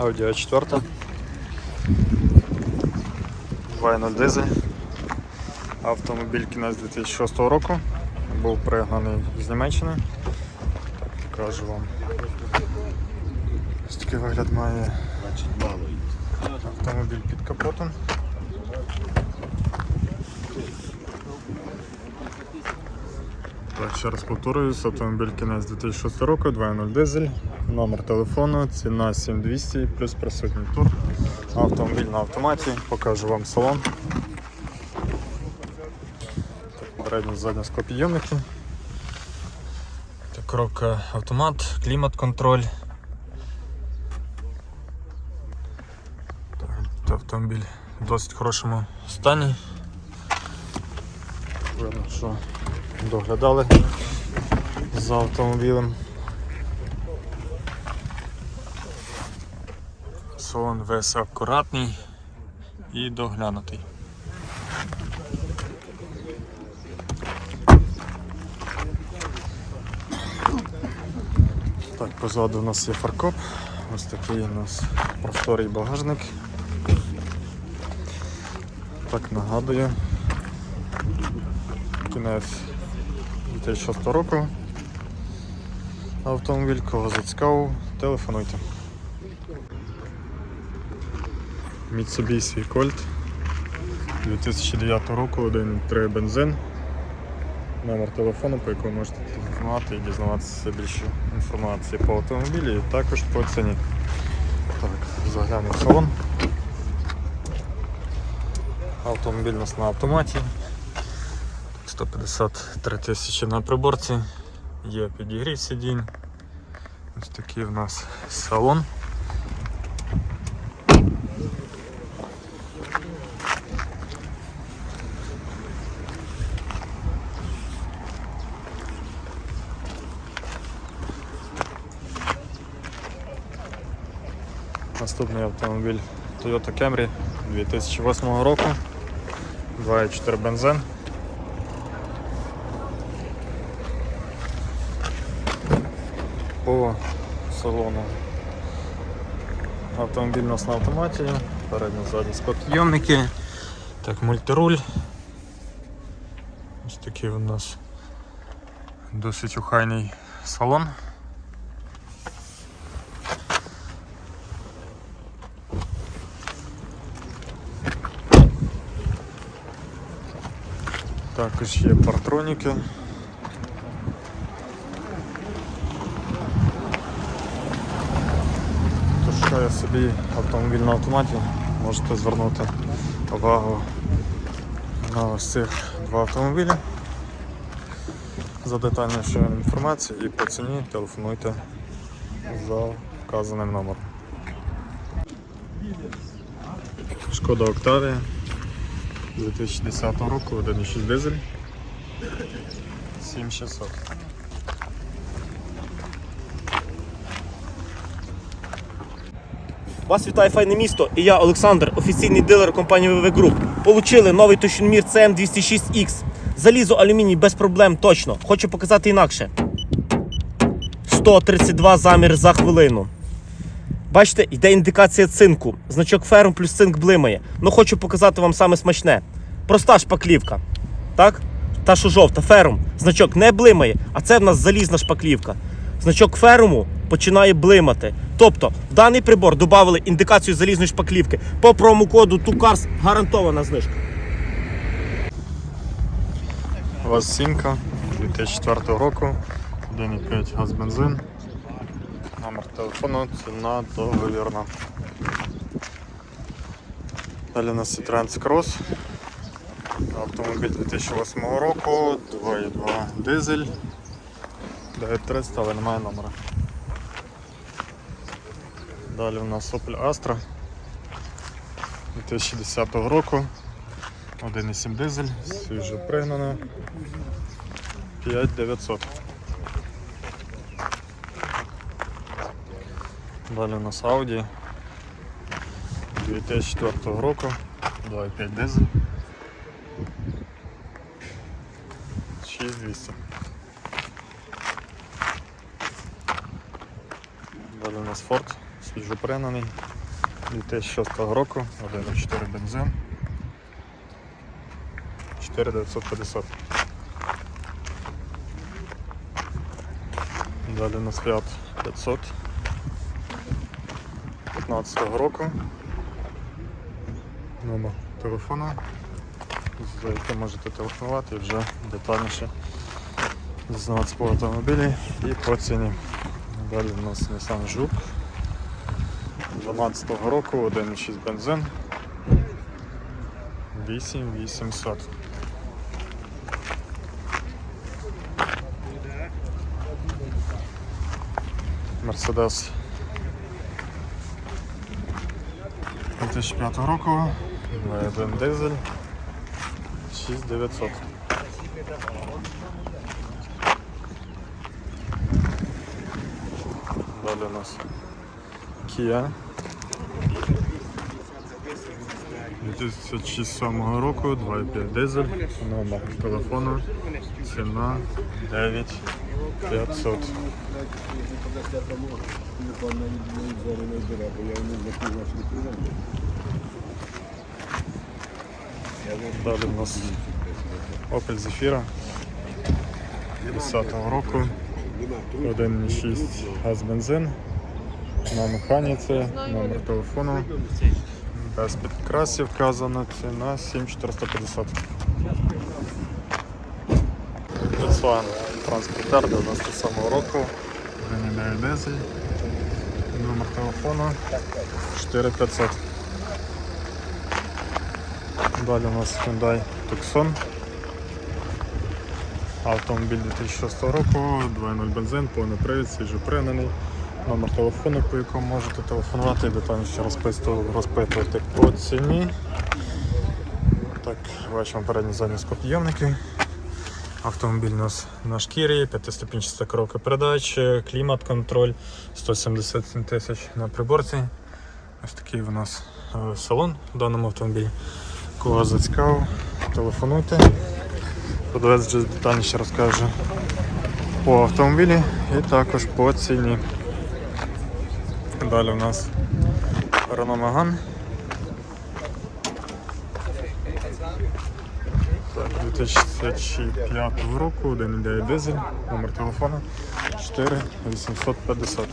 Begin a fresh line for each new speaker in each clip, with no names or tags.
Audi A4. 2.0 дизель. Автомобіль кінець 2006 року. Був пригнаний з Німеччини. Так, покажу вам. Ось такий вигляд має автомобіль під капотом. Так, ще раз повторююсь, автомобіль кінець 2006 року, 2.0 дизель, номер телефону, ціна 7200 плюс присутній тур. Автомобіль на автоматі, покажу вам салон. Передні задні склопідйомники. Так, коробка автомат, клімат-контроль. Автомобіль в досить хорошому стані. Видно, що доглядали за автомобілем. Салон весь акуратний і доглянутий. Так, позаду у нас є фаркоп. Ось такий у нас просторий багажник. Так, нагадую. Кінець 2006 року. Автомобіль, кого зацікавив, телефонуйте. Mitsubishi Colt 2009 року, 1.3 бензин. Номер телефону, по якому можете телефонувати і дізнаватися більше інформації по автомобілі і також по ціні. Так, заглянемо салон. Автомобіль у нас на автоматі. 153 тисячі на приборці, є підігрів сидінь. Ось такий в нас салон. Наступний автомобіль Toyota Camry 2008 року. 2.4 бензин. по салону. Автомобіль у нас на автоматі, передні задні склопідйомники, так, мультируль. Ось такий у нас досить охайний салон. Також є партроніки. Хто шукає собі автомобіль на автоматі, можете звернути увагу на ось цих два автомобілі. За детальнішою інформацією і по ціні телефонуйте за вказаним номером. Шкода Октавія 2010 року, 1.6 дизель 7600.
Вас вітає файне місто і я, Олександр, офіційний дилер компанії ВВ Group. Получили новий тощунмір CM206X. Залізо алюміній без проблем точно. Хочу показати інакше. 132 замір за хвилину. Бачите, йде індикація цинку. Значок ферм плюс цинк блимає. Ну хочу показати вам саме смачне. Проста шпаклівка. Так? Та що жовта, ферум. Значок не блимає, а це в нас залізна шпаклівка. Значок феруму починає блимати. Тобто в даний прибор додали індикацію залізної шпаклівки. По промокоду TUCARS гарантована знижка.
У вас сімка 2004 року, 1,5 газ бензин. Телефону, ціна договірна. Далі у нас Citroen Cross. Автомобіль 2008 року, 2,2 дизель. 9300, але немає номера. Далі у нас Opel Astra 2010 року. 1,7 дизель, свіжо пригнана. 5900. Далі у нас Audi 2004 року, 2,5 дизель. 6200. Далі у нас Ford свіжопринений 2006 року, 1,4 бензин. 4950. Далі у нас Fiat 500 15 року. Номер телефона, за яким можете телефонувати і вже детальніше дізнаватися по автомобілі і по ціні. Далі у нас Nissan Juke 12 року, 1,6 бензин. 8800. Мерседес 2005 року, 2.1 дизель, 6900. Далі у нас Kia. 2007 року, 2.5 дизель, номер телефону, ціна 9500. Далі у нас Opel Zafira 10 року, 1.6 газ бензин, на механіці, номер телефону, без підкрасів вказана ціна 7450. Volkswagen Transporter 97 року, 1.9 дизель, номер телефону 4500. Далі у нас Hyundai Tucson. Автомобіль 2006 року, 2.0 бензин, повний привід, свіжопринений. Номер телефону, по якому можете телефонувати і детальніше розпитувати по ціні. Так, бачимо передні задні скопійомники. Автомобіль у нас на шкірі, 5-ступінчаста коробка передач, клімат, контроль, 177 тисяч на приборці. Ось такий у нас е, салон в даному автомобілі. Кого зацікавив, телефонуйте. Продавець вже детальніше розкаже по автомобілі і також по ціні. Далі у нас Renault Megane. Так, 2005 року, 1,9 дизель, номер телефону 4850.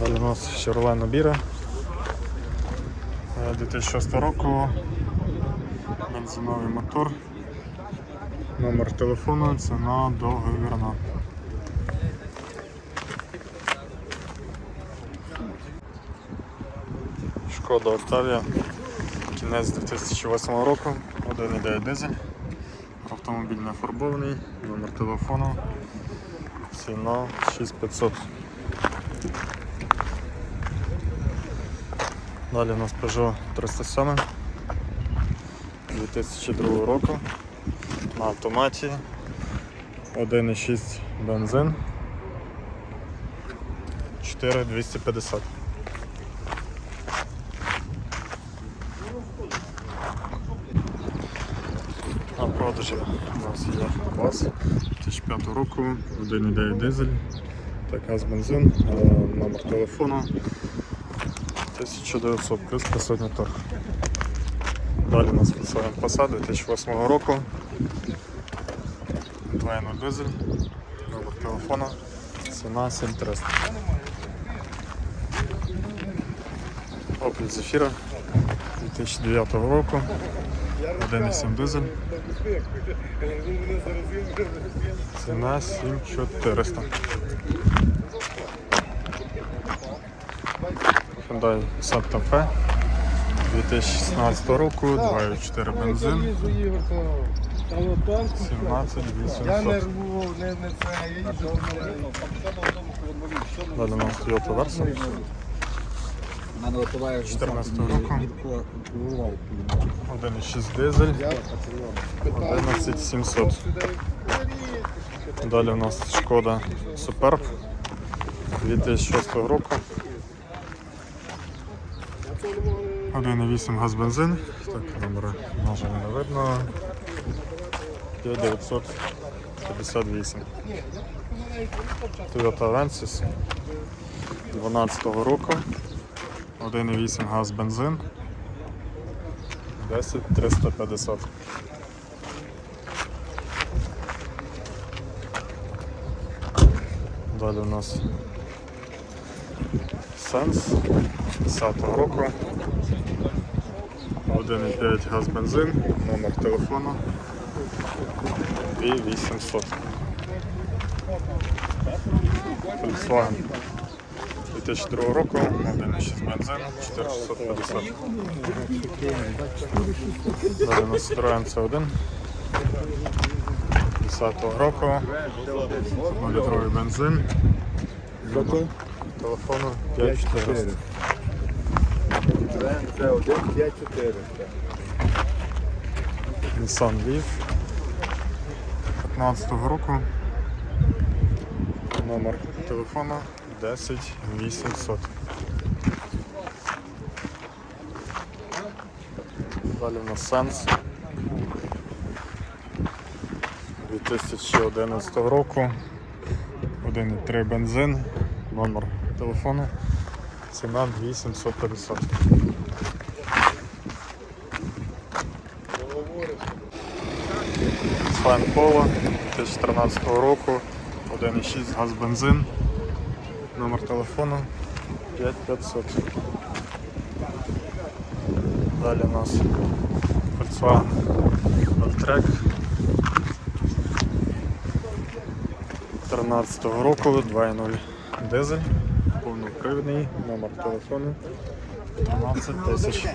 Далі у нас Chevrolet Nobira. Е, 2006 року. Бензиновий мотор. Номер телефону, ціна договірна. Шкода Октавія. Кінець 2008 року, 1,9 дизель. Автомобіль не фарбований, номер телефону. Ціна 6500. Далі у нас Peugeot 307 2002 року. На автоматі. 1,6 бензин. 4250. На продажі у нас є ВАЗ 2005 року, 1,9 дизель, так газ бензин, е, номер телефону 1900 плюс присутній торг. Далі у нас Volkswagen Passat 2008 року, 2.0 дизель, номер телефону, ціна 7300. Opel Zafira 2009 року, 1,7 дизель. Ціна 7400. Hyundai Santa Fe 2016 року, 2,4 бензин, 17
Я не
800.
рву, не, не це, я їжджу.
Далі у нас Toyota Versa
Мене готуває
14 року, 1,6 дизель, 11 700. Далі у нас Шкода Superb 2006 року. 1,8 газ бензин. Так, номера може не видно. 5958. Toyota Avensis 12 року. 1,8 газ бензин. 10 350. Далі у нас Сенс 10 року. 1,5 газ бензин, номер телефону 2800. Volkswagen 2002 року, 1,6 бензин, 4650. Далі у нас Citroen C1 10 року, 1 бензин, номер телефону 5400.
Це 1, 5, 4.
Nissan Leaf 15 року. Номер телефону 10 800. Далі у нас Sense 2011 року. 1,3 бензин. Номер телефону. Ціна 2750. Файн Polo 2014 року, 1,6 газ бензин, номер телефону 5500. Далі у нас Volkswagen Alltrack 13 року, 2.0 дизель, повнопривідний, номер телефону 12 тисяч.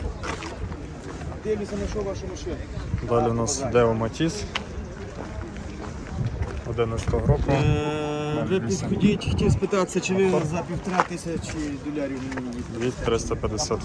Дивлюся, знайшов вашу машину.
Далі у нас Део Матіс 11 року.
Ви підходіть, хотів спитатися, чи ви за півтора тисячі долярів мені?
Від 350.